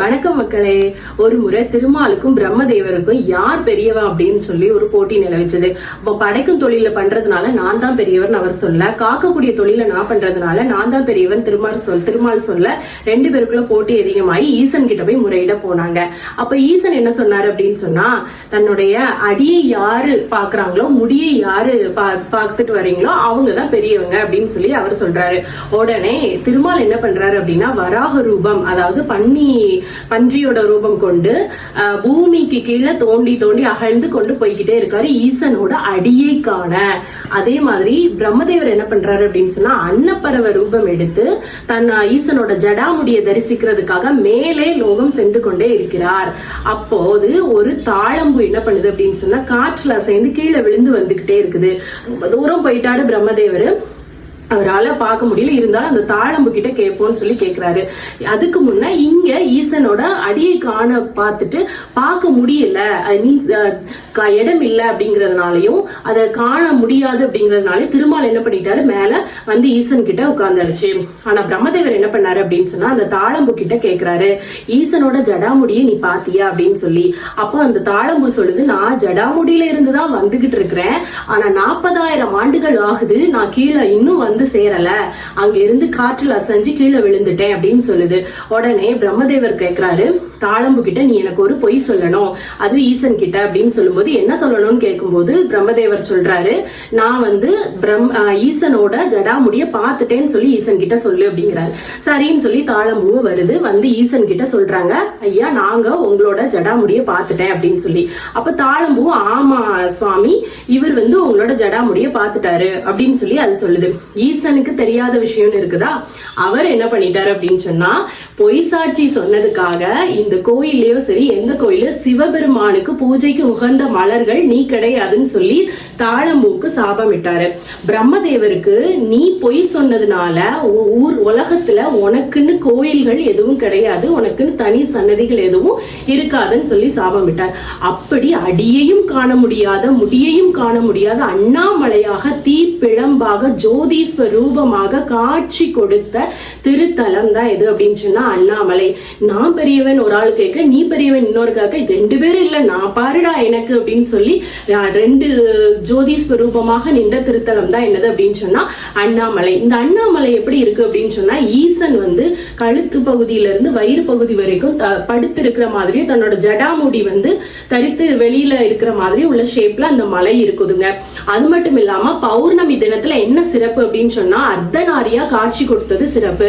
வணக்கம் மக்களே. ஒரு முறை திருமாலுக்கும் பிரம்மதேவருக்கும் யார் பெரியவன் அப்படின்னு சொல்லி ஒரு போட்டி நிலவிச்சது. இப்போ படைக்கும் தொழில பண்றதுனால நான் தான் பெரியவர்னு அவர் சொல்ல காக்கக்கூடிய தொழில நான் பண்றதுனால நான் தான் பெரியவன் திருமால் சொல் திருமால் சொல்ல ரெண்டு பேருக்குள்ள போட்டி அதிகமாகி ஈசன் கிட்ட போய் முறையிட போனாங்க. அப்ப ஈசன் என்ன சொன்னாரு அப்படின்னு சொன்னா தன்னுடைய அடியை யாரு பாக்குறாங்களோ முடியை யாரு பா பார்த்துட்டு வரீங்களோ அவங்க தான் பெரியவங்க அப்படின்னு சொல்லி அவர் சொல்றாரு. உடனே திருமால் என்ன பண்றாரு அப்படின்னா வராக ரூபம் அதாவது பன்னி பன்றியோட ரூபம் கொண்டு அஹ், பூமிக்கு கீழே தோண்டி தோண்டி அகழ்ந்து கொண்டு போய்கிட்டே இருக்காரு ஈசனோட அடியை காண. அதே மாதிரி பிரம்மதேவர் என்ன பண்றாரு அப்படின்னு சொன்னா அன்னப்பறவை ரூபம் எடுத்து தன் ஈசனோட ஜடாமுடியை தரிசிக்கிறதுக்காக மேலே லோகம் சென்று கொண்டே இருக்கிறார். அப்போது ஒரு தாழம்பு என்ன பண்ணுது அப்படின்னு சொன்னா காற்றுல சேர்ந்து கீழே விழுந்து வந்துகிட்டே இருக்குது. ரொம்ப தூரம் போயிட்டாரு பிரம்மதேவர். அவரால பார்க்க முடியல. இருந்தாலும் அந்த தாழம்பு கிட்ட கேட்போம்னு சொல்லி கேக்குறாரு. அதுக்கு முன்ன இங்க ஈசனோட அடியை காண பார்த்துட்டு பார்க்க முடியல. ஐ மீன்ஸ் இடம் இல்லை அப்படிங்கறதுனாலயும் அதை காண முடியாது அப்படிங்கறதுனால திருமால் என்ன பண்ணிட்டாரு? மேல வந்து ஈசன் கிட்ட உட்கார்ந்தாச்சு ஆனா பிரம்மதேவர் என்ன பண்ணாரு அப்படின்னு சொன்னா அந்த தாழம்பு கிட்ட கேட்குறாரு ஈசனோட ஜடாமுடியை நீ பாத்தியா அப்படின்னு சொல்லி. அப்போ அந்த தாழம்பு சொல்லுது நான் ஜடாமுடியில இருந்து தான் வந்துகிட்டு இருக்கிறேன். ஆனா நாற்பதாயிரம் ஆண்டுகள் ஆகுது. நான் கீழே இன்னும் வந்து சேரல. அங்க இருந்து காற்றில் அசைஞ்சு கீழே விழுந்துட்டேன் அப்படின்னு சொல்லுது. உடனே பிரம்மதேவர் கேக்குறாரு தாளம்பு கிட்ட நீ எனக்கு ஒரு பொய் சொல்லணும். அது ஈசன் கிட்ட. அப்படின்னு சொல்லும்போது என்ன சொல்லணும்னு கேட்கும்போது பிரம்மதேவர் சொல்றாரு நான் வந்து பிரம் ஈசனோட ஜடாமுடிய பார்த்துட்டேன்னு சொல்லி ஈசன் கிட்ட சொல்லு அப்படிங்கிறாரு. சரின்னு சொல்லி தாளம்பூ வருது. வந்து ஈசன் கிட்ட சொல்றாங்க ஐயா நாங்க உங்களோட ஜடாமுடிய பார்த்துட்டேன் அப்படின்னு சொல்லி. அப்ப தாளம்பூ ஆமா சுவாமி இவர் வந்து உங்களோட ஜடாமுடிய பார்த்துட்டாரு அப்படின்னு சொல்லி அது சொல்லுது. ஈசனுக்கு தெரியாத விஷயம்னு இருக்குதா? அவர் என்ன பண்ணிட்டாரு அப்படின்னு சொன்னா பொய் சாட்சி சொன்னதுக்காக இந்த கோயில்லயோ சரி எந்த கோயில சிவபெருமானுக்கு பூஜைக்கு உகந்த மலர்கள் நீ கிடையாதுன்னு சொல்லி தாளம்பூக்கு சாபமிட்டாரு பிரம்மதேவருக்கு நீ பொய் சொன்னதுனால ஊர் உலகத்துல உனக்குன்னு கோயில்கள் எதுவும் கிடையாது உனக்குன்னு தனி சன்னதிகள் எதுவும் இருக்காதுன்னு சொல்லி சாபமிட்டார் அப்படி அடியையும் காண முடியாத முடியையும் காண முடியாத அண்ணாமலையாக தீப்பிழம்பாக ஜோதி ஸ்வரூபமாக காட்சி கொடுத்த திருத்தலம் தான் எது அப்படின்னு சொன்னா அண்ணாமலை. நான் பெரியவன் ஒரு ஆள் கேட்க நீ பெரியவன் இன்னொரு கேட்க ரெண்டு பேரும் இல்ல நான் பாருடா எனக்கு அப்படின்னு சொல்லி ரெண்டு ஜோதி ஸ்வரூபமாக நின்ற திருத்தலம் தான் என்னது அப்படின்னு சொன்னா அண்ணாமலை. இந்த அண்ணாமலை எப்படி இருக்கு அப்படின்னு சொன்னா ஈசன் வந்து கழுத்து பகுதியில இருந்து வயிறு பகுதி வரைக்கும் படுத்து இருக்கிற மாதிரி தன்னோட ஜடாமுடி வந்து தரித்து வெளியில இருக்கிற மாதிரி உள்ள ஷேப்ல அந்த மலை இருக்குதுங்க. அது மட்டும் இல்லாம பௌர்ணமி தினத்துல என்ன சிறப்பு அப்படின்னு அப்படின்னு சொன்னா அர்த்தநாரியா காட்சி கொடுத்தது சிறப்பு.